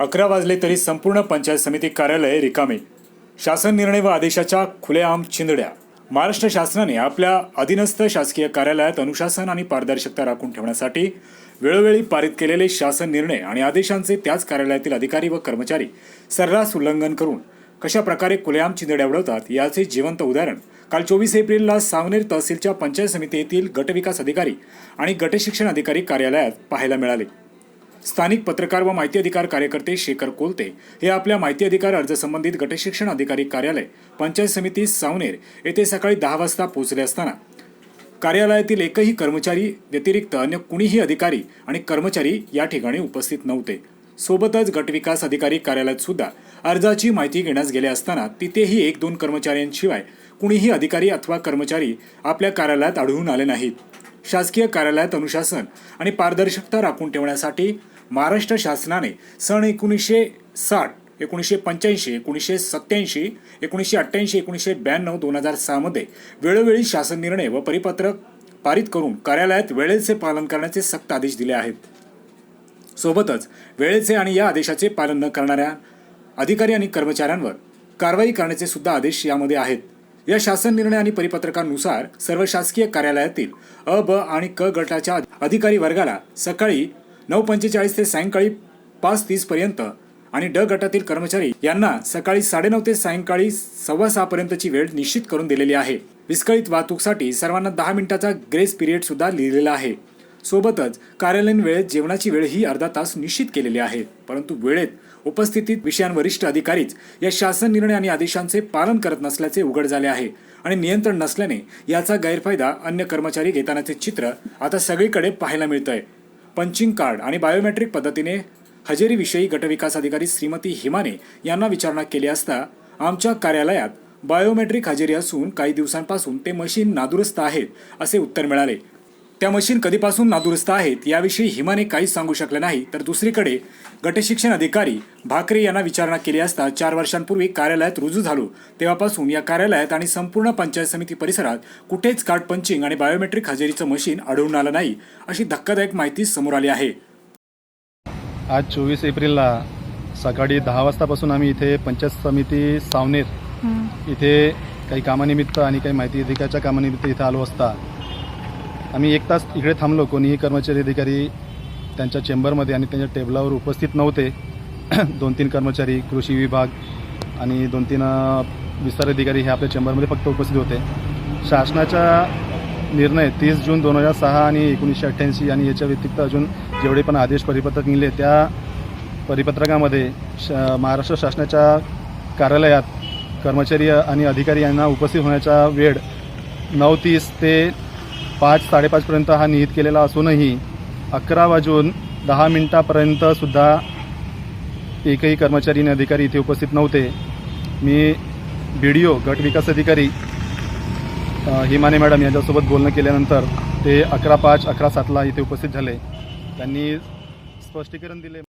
अकरा वाजले तरी संपूर्ण पंचायत समिती कार्यालय रिकामे. शासन निर्णय व आदेशाच्या खुलेआम चिंदड्या महाराष्ट्र शासनाने आपल्या अधीनस्थ शासकीय कार्यालयात अनुशासन आणि पारदर्शकता राखून ठेवण्यासाठी वेळोवेळी पारित केलेले शासन निर्णय आणि आदेशांचे त्याच कार्यालयातील अधिकारी व कर्मचारी सर्रास उल्लंघन करून कशा प्रकारे खुलेआम चिंदड्या उडवतात याचे जिवंत उदाहरण काल चोवीस एप्रिलला सावनेर तहसीलच्या पंचायत समिती येथील गटविकास अधिकारी आणि गटशिक्षण अधिकारी कार्यालयात पाहायला मिळाले. स्थानिक पत्रकार व माहिती अधिकार कार्यकर्ते शेखर कोलते हे आपल्या माहिती अधिकार अर्ज संबंधित गटशिक्षण अधिकारी कार्यालय पंचायत समिती सावनेर येथे सकाळी दहा वाजता पोहोचले असताना कार्यालयातील एकही कर्मचारी व्यतिरिक्त अन्य कुणीही अधिकारी आणि कर्मचारी या ठिकाणी उपस्थित नव्हते. सोबतच गटविकास अधिकारी कार्यालयात सुद्धा अर्जाची माहिती घेण्यास गेले असताना तिथेही एक दोन कर्मचाऱ्यांशिवाय कुणीही अधिकारी अथवा कर्मचारी आपल्या कार्यालयात आढळून आले नाहीत. शासकीय कार्यालयात अनुशासन आणि पारदर्शकता राखून ठेवण्यासाठी महाराष्ट्र शासनाने सन एकोणीसशे साठ एकोणीसशे पंच्याऐंशी एकोणीसशे सत्याऐंशी एकोणीसशे अठ्ठ्याऐंशी एकोणीसशे ब्याण्णव दोन हजार सहामध्ये वेळोवेळी शासन निर्णय व परिपत्रक पारित करून कार्यालयात वेळेचे पालन करण्याचे सक्त आदेश दिले आहेत. सोबतच वेळेचे आणि या आदेशाचे पालन न करणाऱ्या अधिकारी आणि कर्मचाऱ्यांवर कारवाई करण्याचे सुद्धा आदेश यामध्ये आहेत. या शासन निर्णय आणि परिपत्रकानुसार सर्व शासकीय कार्यालयातील अ ब आणि क गटाच्या अधिकारी वर्गाला सकाळी नऊ पंचेचाळीस ते सायंकाळी पाच तीस पर्यंत आणि ड गटातील कर्मचारी यांना सकाळी साडेनऊ ते सायंकाळी सव्वा सहा पर्यंतची वेळ निश्चित करून दिलेली आहे. विस्कळीत वाहतूकसाठी सर्वांना दहा मिनिटाचा ग्रेस पिरियड सुद्धा लिहिलेला आहे. सोबतच कार्यालयीन वेळेत जेवणाची वेळ ही अर्धा तास निश्चित केलेली आहे. परंतु वेळेत उपस्थितीत विषयांवरिष्ठ अधिकारीच या शासन निर्णय आणि आदेशांचे पालन करत नसल्याचे उघड झाले आहे आणि नियंत्रण नसल्याने याचा गैरफायदा अन्य कर्मचारी घेतानाचे चित्र आता सगळीकडे पाहायला मिळतंय. पंचिंग कार्ड आणि बायोमेट्रिक पद्धतीने हजेरीविषयी गटविकास अधिकारी श्रीमती हिमाने यांना विचारणा केली असता आमच्या कार्यालयात बायोमेट्रिक हजेरी असून काही दिवसांपासून ते मशीन नादुरुस्त आहेत असे उत्तर मिळाले. त्या मशीन कधीपासून नादुरुस्त आहेत याविषयी हिमाने काहीच सांगू शकले नाही. तर दुसरीकडे गटशिक्षण अधिकारी भाकरे यांना विचारणा केली असता चार वर्षांपूर्वी कार्यालयात रुजू झालो. तेव्हापासून या कार्यालयात आणि संपूर्ण पंचायत समिती परिसरात कुठेच कार्ड पंचिंग आणि बायोमेट्रिक हजेरीचं मशीन आढळून आलं नाही अशी धक्कादायक माहिती समोर आली आहे. आज चोवीस एप्रिलला सकाळी दहा वाजतापासून आम्ही इथे पंचायत समिती सावनेर इथे काही कामानिमित्त आणि काही माहिती अधिकाच्या कामानिमित्त इथे आलो असता. आम्ही एक तास इकडे थांबलो. कोणीही कर्मचारी अधिकारी त्यांच्या चेंबरमध्ये आणि त्यांच्या टेबलावर उपस्थित नव्हते. दोन तीन कर्मचारी कृषी विभाग आणि दोन तीन विस्तार अधिकारी हे आपल्या चेंबरमध्ये फक्त उपस्थित होते. शासनाचा निर्णय तीस जून दोन हजार सहा आणि एकोणीसशे अठ्ठ्याऐंशी आणि याच्या व्यतिरिक्त अजून जेवढे पण आदेश परिपत्रक निघले त्या परिपत्रकामध्ये श महाराष्ट्र शासनाच्या कार्यालयात कर्मचारी आणि अधिकारी यांना उपस्थित होण्याचा वेळ नऊ तीस ते पाच साडेपाचपर्यंत हा निहित केलेला असूनही अकरा वाजून दहा मिनटापर्यंतसुद्धा एकही कर्मचारी आणि अधिकारी इथे उपस्थित नव्हते. मी बी डी ओ गट विकास अधिकारी हिमाने मॅडम यांच्यासोबत बोलणं केल्यानंतर ते अकरा पाच अकरा सातला इथे उपस्थित झाले. त्यांनी स्पष्टीकरण दिले.